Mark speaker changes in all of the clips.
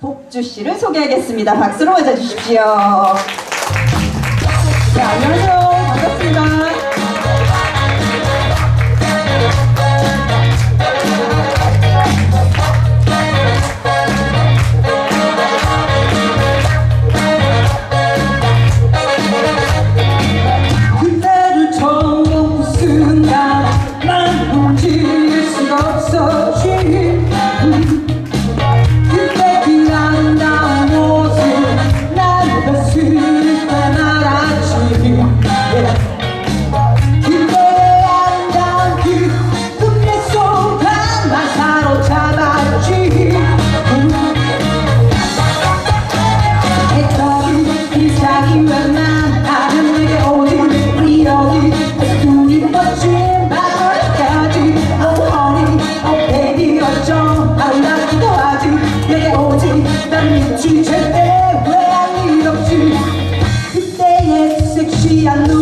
Speaker 1: 복주 씨를 소개하겠습니다. 박수로 맞아주십시오. 네, 안녕하세요. ya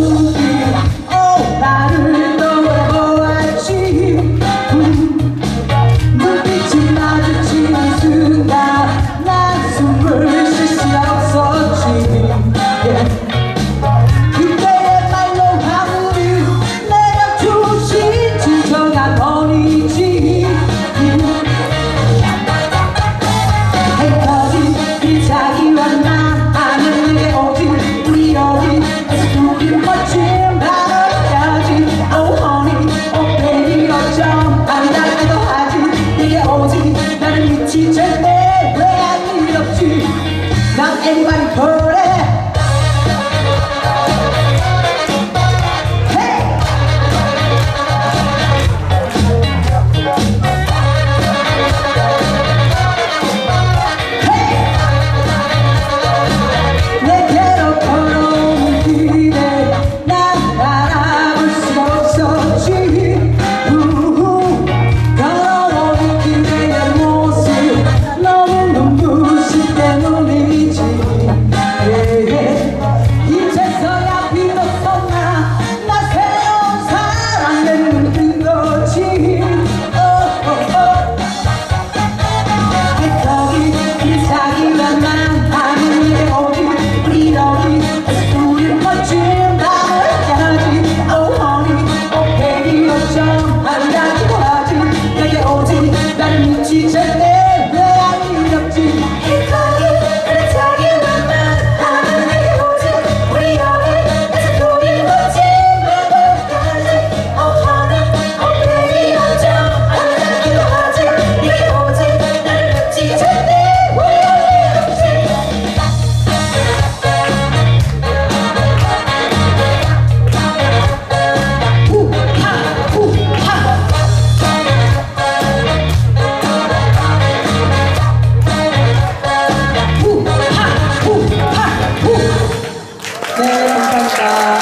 Speaker 1: and one it. Krishna